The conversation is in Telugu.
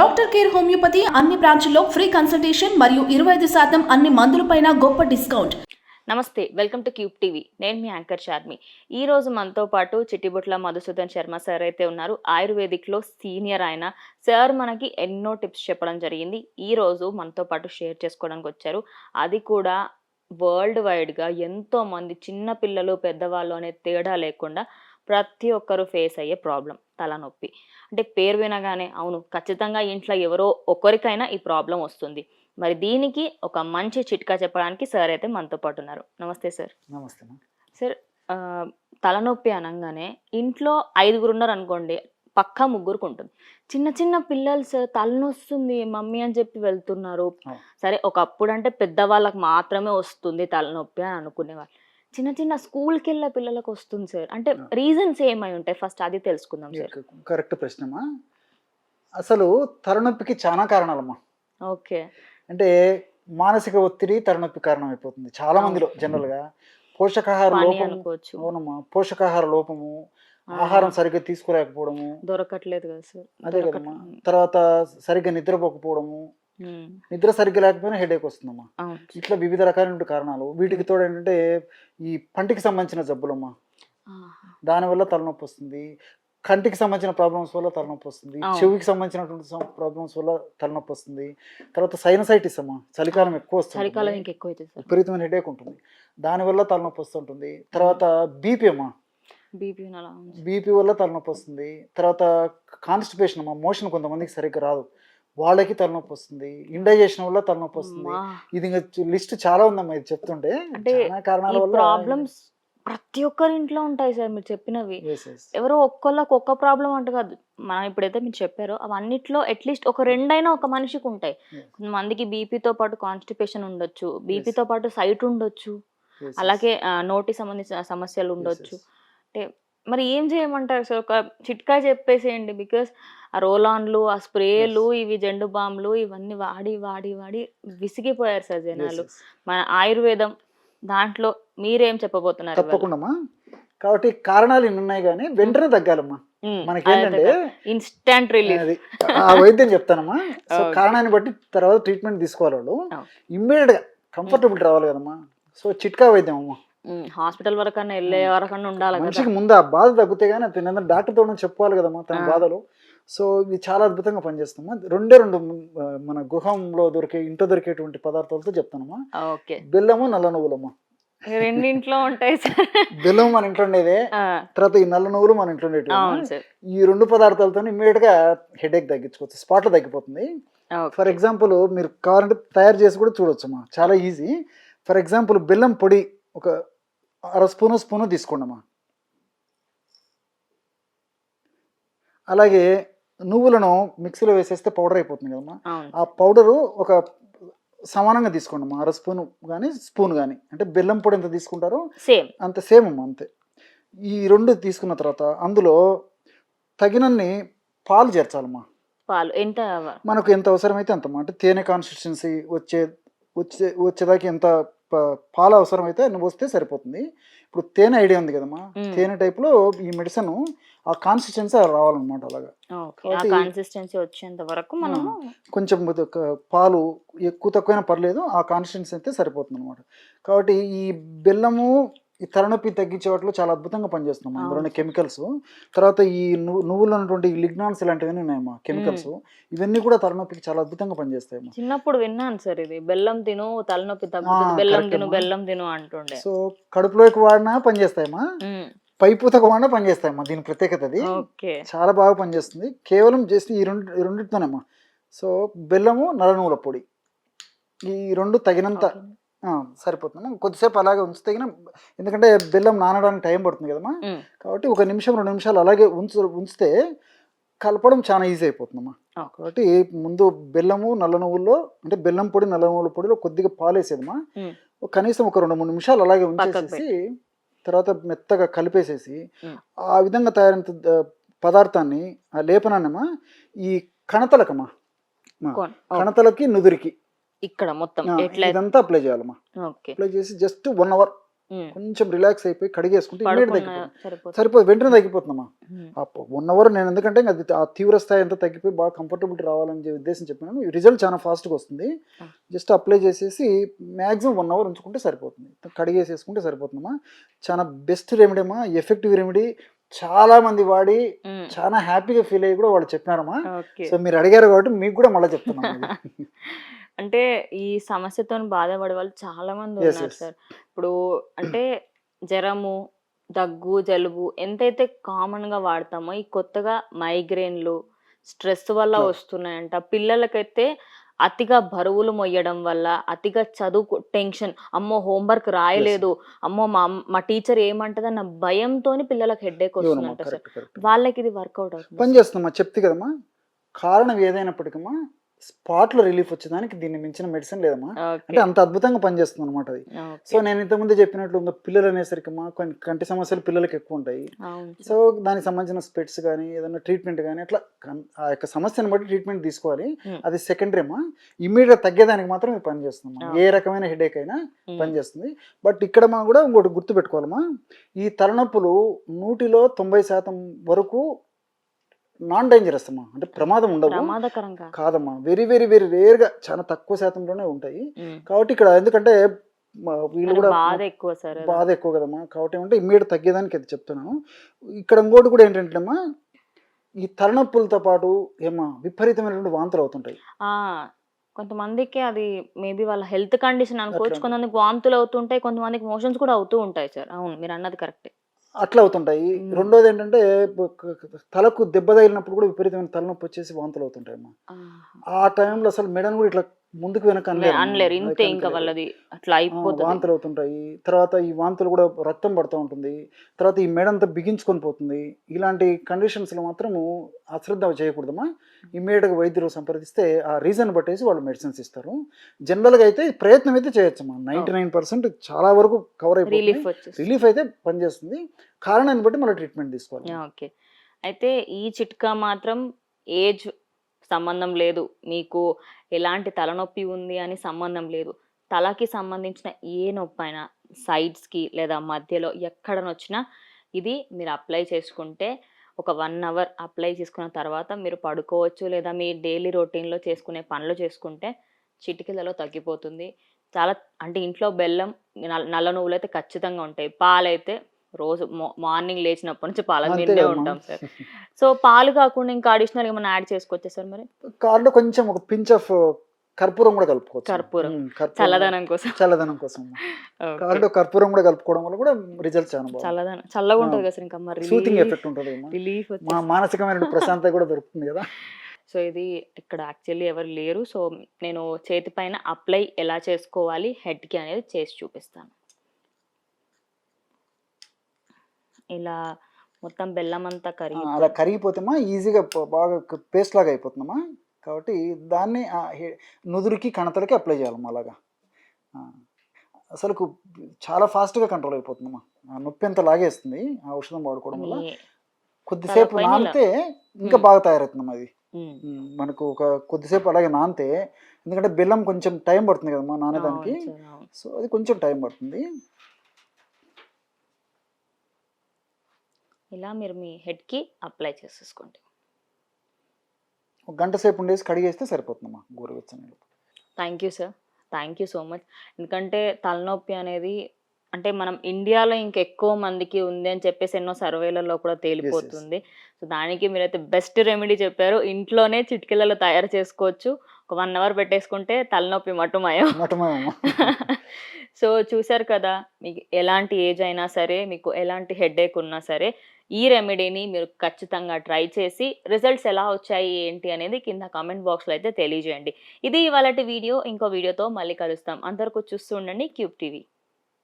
డాక్టర్ కేర్ హోమియోపతి అన్ని బ్రాంచ్ల్లో ఫ్రీ కన్సల్టేషన్ మరియు ఇరవై ఐదు శాతం అన్ని మందులపైన గొప్ప డిస్కౌంట్. నమస్తే వెల్కమ్ టు క్యూబ్ టీవీ. నేను మీ యాంకర్ షార్మి. ఈ రోజు మనతో పాటు చిట్టిబుట్ల మధుసూదన్ శర్మ సార్ అయితే ఉన్నారు. ఆయుర్వేదిక్లో సీనియర్ ఆయన. సార్ మనకి ఎన్నో టిప్స్ చెప్పడం జరిగింది. ఈ రోజు మనతో పాటు షేర్ చేసుకోవడానికి వచ్చారు. అది కూడా వరల్డ్ వైడ్గా ఎంతోమంది చిన్నపిల్లలు పెద్దవాళ్ళు అనే తేడా లేకుండా ప్రతి ఒక్కరు ఫేస్ అయ్యే ప్రాబ్లం తలనొప్పి. అంటే పేరు వినగానే అవును ఖచ్చితంగా ఇంట్లో ఎవరో ఒకరికైనా ఈ ప్రాబ్లం వస్తుంది. మరి దీనికి ఒక మంచి చిట్కా చెప్పడానికి సార్ అయితే మనతో పాటు ఉన్నారు. నమస్తే సార్. నమస్తే. సార్ తలనొప్పి అనగానే ఇంట్లో ఐదుగురు ఉన్నారు అనుకోండి పక్కా ముగ్గురికి ఉంటుంది. చిన్న చిన్న పిల్లలు సార్ తలనొస్తుంది మమ్మీ అని చెప్పి వెళ్తున్నారు. సరే ఒకప్పుడు అంటే పెద్దవాళ్ళకి మాత్రమే వస్తుంది తలనొప్పి అని అనుకునేవాళ్ళు. చిన్న చిన్న స్కూల్కి వెళ్ళే పిల్లలకు వస్తుంది సార్. అంటే. రీజన్స్ ఏమై ఉంటాయి? ఫస్ట్ అది తెలుసుకుందాం సార్. కరెక్ట్ ప్రశ్నమ్మా అసలు తలనొప్పికి చాలా కారణాలమ్మా. ఓకే. అంటే మానసిక ఒత్తిడి తలనొప్పి కారణం అయిపోతుంది చాలా మందిలో జనరల్గా పోషకాహార లోపం అవునమ్మా. పోషకాహార లోపము ఆహారం సరిగ్గా తీసుకోలేకపోవడము. దొరకట్లేదు కదా సార్. అదే కదమ్మా. తర్వాత సరిగ్గా నిద్రపోకపోవడము. నిద్ర సరిగ్గా లేకపోయినా హెడేక్ వస్తుందమ్మా. ఇట్లా వివిధ రకాలైన కారణాలు. వీటికి తోడు ఏంటంటే ఈ పంటికి సంబంధించిన జబ్బులమ్మా. దానివల్ల తలనొప్పి వస్తుంది. కంటికి సంబంధించిన ప్రాబ్లమ్స్ వల్ల తలనొప్పి వస్తుంది. చెవికి సంబంధించినటువంటి ప్రాబ్లమ్స్ వల్ల తలనొప్పి వస్తుంది. తర్వాత సైనసైటిస్ అమ్మా. చలికాలం ఎక్కువ వస్తుంది. విపరీతమైన హెడేక్ ఉంటుంది. దానివల్ల తలనొప్పి వస్తుంటుంది. తర్వాత బీపీ అమ్మా. బీపీ వల్ల తలనొప్పి వస్తుంది. తర్వాత కాన్స్టిపేషన్ అమ్మా. మోషన్ కొంతమందికి సరిగ్గా రాదు. వాళ్ళకి తలనొప్పి వస్తుంది. ఇండైజేషన్ వల్ల తలనొప్పి వస్తుంది. ఇది లిస్ట్ చాలా ఉందమ్మా ఇది చెప్తుంటే. కారణాల వల్ల ప్రాబ్లమ్స్ ప్రతి ఒక్కరి ఇంట్లో ఉంటాయి సార్ మీరు చెప్పినవి. ఎవరో ఒక్కళ్ళకి ఒక్క ప్రాబ్లం అంట కాదు. మనం ఇప్పుడైతే మీరు చెప్పారో అవన్నిట్లో అట్లీస్ట్ ఒక రెండైనా ఒక మనిషికి ఉంటాయి. కొంతమందికి బీపీతో పాటు కాన్స్టిపేషన్ ఉండొచ్చు. బీపీతో పాటు సైట్ ఉండొచ్చు. అలాగే నోటి సంబంధించిన సమస్యలు ఉండొచ్చు. అంటే మరి ఏం చేయమంటారు సార్? ఒక చిట్కా చెప్పేసేయండి. బికాస్ ఆ రోలాన్లు ఆ స్ప్రేలు ఇవి జెండు బాంబులు ఇవన్నీ వాడి వాడి వాడి విసిగిపోయారు సార్ జనాలు. మన ఆయుర్వేదం దాంట్లో మీరేం చెప్పబోతున్నారు ఇవాళ? తప్పకుండామా కాబట్టి కారణాలు ఇన్ని ఉన్నాయి కానీ వెంటనే తగ్గాలమ్మా. మనకేంటంటే ఇన్స్టాంట్ అది ఆ వైద్యం చెప్తానమ్మా. సో. కారణాన్ని బట్టి తర్వాత ట్రీట్మెంట్ తీసుకోవాలి వాళ్ళు. ఇమ్మీడియట్గా కంఫర్టబుల్ రావాలి కదమ్మా. సో చిట్కా వైద్యం అమ్మా. హాస్పిటల్ వరకన్నా వెళ్ళే వరకన్నా ఉండాలి మనిషికి ముందు ఆ బాధ తగ్గితే కానీ అతను డాక్టర్తో చెప్పుకోవాలి కదమ్మా తన. బాధలు. సో ఇది చాలా అద్భుతంగా పనిచేస్తామా రెండే రెండు మన గృహంలో దొరికే ఇంట్లో దొరికేటువంటి పదార్థాలతో చెప్తానమ్మా. ఓకే. బెల్లము నల్ల నువ్వులమ్మా. రెండింట్లో ఉంటాయి సార్. బెల్లం మన ఇంట్లో ఉండేదే. తర్వాత ఈ నల్ల నువ్వులు మన ఇంట్లో సార్. ఈ రెండు పదార్థాలతో ఇమ్మీడియట్గా హెడేక్ తగ్గించుకోవచ్చు స్పాట్లో తగ్గిపోతుంది. ఫర్ ఎగ్జాంపుల్ మీరు కావాలంటే తయారు చేసి కూడా చూడొచ్చు అమ్మా చాలా ఈజీ. ఫర్ ఎగ్జాంపుల్ బెల్లం పొడి ఒక అర స్పూను స్పూను తీసుకోండమ్మా. అలాగే నువ్వులను మిక్సీలో వేసేస్తే పౌడర్ అయిపోతుంది కదమ్మా. ఆ పౌడరు ఒక సమానంగా తీసుకోండి అమ్మా అర స్పూను కానీ స్పూన్ కానీ అంటే బెల్లం పొడి ఎంత తీసుకుంటారో సేమ్ అంత సేమ్ అమ్మా అంతే. ఈ రెండు తీసుకున్న తర్వాత అందులో తగినన్ని పాలు చేర్చాలమ్మా. పాలు ఎంత మనకు ఎంత అవసరమైతే అంత అంటే తేనె కాన్సిస్టెన్సీ వచ్చే వచ్చే వచ్చేదాకా ఎంత పాలు అవసరమైతే నువ్వు వస్తే సరిపోతుంది. ఇప్పుడు తేనె ఐడియా ఉంది కదమ్మా. మ్మ్. తేనె టైప్లో ఈ మెడిసిన్ ఆ కాన్సిస్టెన్సీ రావాలన్నమాట అలాగా. కన్సిస్టెన్సీ వచ్చేంత వరకు మనము కొంచెం పాలు ఎక్కువ తక్కువైనా పర్లేదు ఆ కాన్స్టెన్సీ అయితే సరిపోతుంది అనమాట కాబట్టి ఈ బెల్లము ఈ తలనొప్పి తగ్గించే వాటిలో చాలా అద్భుతంగా పనిచేస్తున్నాం అందులోని. కెమికల్స్. తర్వాత ఈ నువ్వు నువ్వులో ఉన్నటువంటి లిగ్నాన్స్ ఇలాంటివన్నీ ఉన్నాయమ్మా కెమికల్స్. ఇవన్నీ కూడా తలనొప్పికి చాలా అద్భుతంగా పనిచేస్తాయమ్మా. చిన్నప్పుడు విన్నాను సార్ ఇది. బెల్లం తిను తలనొప్పి తగ్గుతుంది బెల్లం తిను. బెల్లం తిను అంటుండే. సో కడుపులోకి వాడినా పనిచేస్తాయమ్మా. పైపూతకు వాడినా పనిచేస్తాయమ్మా దీని ప్రత్యేకత అది. చాలా బాగా పనిచేస్తుంది. కేవలం జస్ట్ ఈ రెండు రెండింటితోనేమ్మా. సో బెల్లము నల్ల నువ్వుల పొడి. ఈ రెండు తగినంత సరిపోతుంది. కొద్దిసేపు అలాగే ఉంచితే ఎందుకంటే బెల్లం నానడానికి టైం పడుతుంది కదమ్మా. కాబట్టి ఒక నిమిషం రెండు నిమిషాలు అలాగే ఉంచు ఉంచితే కలపడం చాలా ఈజీ అయిపోతుందమ్మా. కాబట్టి ముందు బెల్లము నల్ల నువ్వుల్లో అంటే బెల్లం పొడి నల్ల నువ్వుల పొడిలో కొద్దిగా పాలు వేసేదమ్మా ఉమ్, ఒక కనీసం ఒక రెండు మూడు నిమిషాలు అలాగే ఉంచేసేసి తర్వాత మెత్తగా కలిపేసేసి. ఆ విధంగా తయారైన పదార్థాన్ని ఆ లేపనాన్నమా ఈ కణతలకమ్మా. కణతలకి నుదురికి. ఇక్కడ మొత్తం ఎట్లా ఇదంతా అప్లై చేయాలమ్మా. ఓకే. అప్లై చేసి జస్ట్ వన్ అవర్. కొంచెం రిలాక్స్ అయిపోయి కడిగేసుకుంటే ఇమీడియట్ తగ్గిపోతుంది. సరిపోదు వెంటనే తగ్గిపోతుందమ్మా. వన్ అవర్ నేను ఎందుకంటే అది ఆ తీవ్ర స్థాయి అంతా తగ్గిపోయి బాగా కంఫర్టబుల్ రావాలని ఉద్దేశం చెప్పినాను. రిజల్ట్ చాలా ఫాస్ట్గా వస్తుంది. జస్ట్ అప్లై చేసేసి మ్యాక్సిమం వన్ అవర్ ఉంచుకుంటే సరిపోతుంది. కడిగేసేసుకుంటే సరిపోతుందమ్మా. చాలా బెస్ట్ రెమెడీ అమ్మా ఎఫెక్టివ్ రెమెడీ చాలా మంది వాడి. చాలా హ్యాపీగా ఫీల్ అయ్యి కూడా వాళ్ళు చెప్పినారమ్మా. సో మీరు అడిగారు కాబట్టి మీకు కూడా మళ్ళీ చెప్తున్నాను. అంటే ఈ సమస్యతో బాధపడే వాళ్ళు చాలా మంది ఉన్నారు. సార్. ఇప్పుడు అంటే జ్వరము దగ్గు జలుబు ఎంతైతే కామన్గా వాడతామో ఈ కొత్తగా మైగ్రేన్లు స్ట్రెస్ వల్ల. వస్తున్నాయంట. పిల్లలకైతే అతిగా బరువులు మొయ్యడం వల్ల అతిగా చదువు టెన్షన్ అమ్మో హోంవర్క్ రాయలేదు అమ్మో మా మా టీచర్ ఏమంటదన్న భయంతో పిల్లలకు హెడ్ఏక్ వస్తుందంట సార్. వాళ్ళకి ఇది వర్కౌట్ అవుతుంది పని చేస్తుందమ్మా చెప్తే కదమ్మా? కారణం ఏదైనప్పటికమ్మా స్పాట్లో రిలీఫ్ వచ్చేదానికి దీన్ని మించిన మెడిసిన్ లేదమ్మా. అంటే అంత అద్భుతంగా పనిచేస్తుంది అనమాట అది సో నేను ఇంతకుముందే చెప్పినట్లు ఇంకా పిల్లలు అనేసరికి మా కొన్ని కంటి సమస్యలు పిల్లలకి ఎక్కువ ఉంటాయి సో దానికి సంబంధించిన స్పెట్స్ కానీ ఏదైనా ట్రీట్మెంట్ కానీ అట్లా ఆ యొక్క సమస్యను బట్టి ట్రీట్మెంట్ తీసుకోవాలి. అది సెకండరీ అమ్మా. ఇమీడియట్ తగ్గేదానికి మాత్రం ఇది పనిచేస్తుంది. ఏ రకమైన హెడేక్ అయినా. పనిచేస్తుంది. బట్ ఇక్కడ మనం కూడా ఇంకోటి గుర్తు పెట్టుకోవాలమ్మా ఈ తలనొప్పులు నూటిలో తొంభై శాతం వరకు నాన్ డేంజరస్ అమ్మా అంటే ప్రమాదం ఉండవు. ప్రమాదకరంగా. కాదమ్మా. వెరీ వెరీ వెరీ రేర్గా చాలా తక్కువ శాతంలోనే ఉంటాయి. కాబట్టి ఇక్కడ ఎందుకంటే వీళ్ళు కూడా బాధ ఎక్కువ సార్. బాధ ఎక్కువ కదమ్మా. కాబట్టి ఏమంటే ఇమ్మీడియట్ తగ్గేదానికి అది చెప్తున్నాను. ఇక్కడ ఇంకోటి కూడా ఏంటంటే అమ్మా ఈ తలనొప్పులతో పాటు ఏమా విపరీతమైనటువంటి వాంతులు అవుతుంటాయి. కొంతమందికి అది మేబీ వాళ్ళ హెల్త్ కండిషన్ అనుకోవచ్చు. కొంతమందికి వాంతులు అవుతుంటాయి. కొంతమందికి మోషన్స్ కూడా అవుతూ ఉంటాయి సార్. అవును మీరు అన్నది కరెక్టే అట్లా అవుతుంటాయి. రెండోది ఏంటంటే తలకు దెబ్బ తగిలినప్పుడు కూడా విపరీతమైన తలనొప్పి వచ్చేసి వాంతులు అవుతుంటాయి అమ్మా ఆ టైంలో అసలు మెడను కూడా ఇట్లా ముందుకు వెనక అనలేరు. ఇంతే ఇంకా వాళ్ళది అట్లా అయిపోతుంది. వాంతులు అవుతుంటాయి. తర్వాత ఈ వాంతులు కూడా రక్తం పడుతూ ఉంటుంది. తర్వాత ఈ మెడంతా బిగించుకొని పోతుంది. ఇలాంటి కండిషన్స్లో మాత్రము అశ్రద్ధ చేయకూడదమ్మా. ఇమ్మీడియట్గా వైద్యులు సంప్రదిస్తే ఆ రీజన్ బట్టేసి వాళ్ళు మెడిసిన్స్ ఇస్తారు. జనరల్గా అయితే ప్రయత్నం అయితే చేయొచ్చమ్మా. నైంటీ నైన్ పర్సెంట్ చాలా వరకు కవర్ అయిపోతుంది. రిలీఫ్ వచ్చేసి రిలీఫ్ అయితే పనిచేస్తుంది. కారణాన్ని బట్టి మనం ట్రీట్మెంట్ తీసుకోవాలి. ఓకే. అయితే ఈ చిట్కా మాత్రం ఏజ్ సంబంధం లేదు. మీకు ఎలాంటి తలనొప్పి ఉంది అని సంబంధం లేదు. తలకి సంబంధించిన ఏ నొప్పి అయినా సైడ్స్కి లేదా మధ్యలో ఎక్కడ నొచ్చినా ఇది మీరు అప్లై చేసుకుంటే ఒక వన్ అవర్ అప్లై చేసుకున్న తర్వాత మీరు పడుకోవచ్చు లేదా మీ డైలీ రొటీన్లో చేసుకునే పనులు చేసుకుంటే చిటికలలో తగ్గిపోతుంది. చాలా అంటే ఇంట్లో బెల్లం నల్ల నల్ల నువ్వులు అయితే ఖచ్చితంగా ఉంటాయి. పాలైతే రోజు మార్నింగ్ లేచినప్పటి నుంచి పాల అంతే మీదే కదమ్మా. ఉంటాం సార్. సో పాలు కాకుండా ఇంకా అడిషనల్ ఏమైనా యాడ్ చేసుకోవచ్చా సార్ మరి? కార్లో కొంచెం ఒక పించ్ ఆఫ్ కర్పూరం కూడా కలుపుకోవచ్చు. కర్పూరం. చల్లదనం కోసం. చల్లదనం కోసం. కార్లో కర్పూరం కూడా కలుపుకోవడం వల్ల కూడా రిజల్ట్ చాలా చల్లదనం. చల్లగా ఉంటుంది కదా సార్ ఇంకా మరి. సూతింగ్ ఎఫెక్ట్ ఉంటుంది. రిలీఫ్ మా మానసికమైన ప్రశాంతత కూడా దొరుకుతుంది కదా. సో ఇది ఇక్కడ యాక్చువల్లీ ఎవరు లేరు. సో నేను చేతి పైన అప్లై ఎలా చేసుకోవాలి హెడ్కి అనేది చేసి చూపిస్తాను. ఇలా మొత్తం బెల్లం అంతా కరిగి అలా కరిగిపోతేమా ఈజీగా బాగా పేస్ట్ లాగా అయిపోతుందమ్మా. కాబట్టి దాన్ని నుదురుకి కణతలకి అప్లై చేయాలమ్మా అలాగా. ఆ, అసలుకు చాలా ఫాస్ట్గా కంట్రోల్ అయిపోతుందమ్మా. ఆ నొప్పి అంత లాగేస్తుంది ఆ ఔషధం వాడుకోవడం వల్ల. కొద్దిసేపు. నానితే ఇంకా. బాగా తయారవుతుందమ్మా అది. మనకు ఒక కొద్దిసేపు అలాగే నానితే ఎందుకంటే బెల్లం కొంచెం టైం పడుతుంది కదమ్మా నానేదానికి. సో అది కొంచెం టైం పడుతుంది. ఇలా మీరు మీ హెడ్కి అప్లై చేసేసుకోండి. ఒక గంట సేపు ఉండేసి కడిగేస్తే సరిపోతుందమ్మా గోరువెచ్చని. Thank you sir. Thank you so much. ఎందుకంటే తలనొప్పి అనేది అంటే మనం ఇండియాలో ఇంకెక్కువ మందికి ఉంది అని చెప్పేసి ఎన్నో సర్వేలలో కూడా తేలిపోతుంది. సో దానికి మీరైతే బెస్ట్ రెమెడీ చెప్పారు. ఇంట్లోనే చిటికెలలో తయారు చేసుకోవచ్చు. ఒక వన్ అవర్ పెట్టేసుకుంటే తలనొప్పి మటుమయం. సో చూశారు కదా! మీకు ఎలాంటి ఏజ్ అయినా సరే మీకు ఎలాంటి హెడేక్ ఉన్నా సరే ఈ రెమెడీని మీరు ఖచ్చితంగా ట్రై చేసి రిజల్ట్స్ ఎలా వచ్చాయి ఏంటి అనేది కింద కామెంట్ బాక్స్లో అయితే తెలియజేయండి. ఇది ఇవాళ వీడియో. ఇంకో వీడియోతో మళ్ళీ కలుస్తాం. అందరికీ చూస్తూ ఉండండి. Cube TV.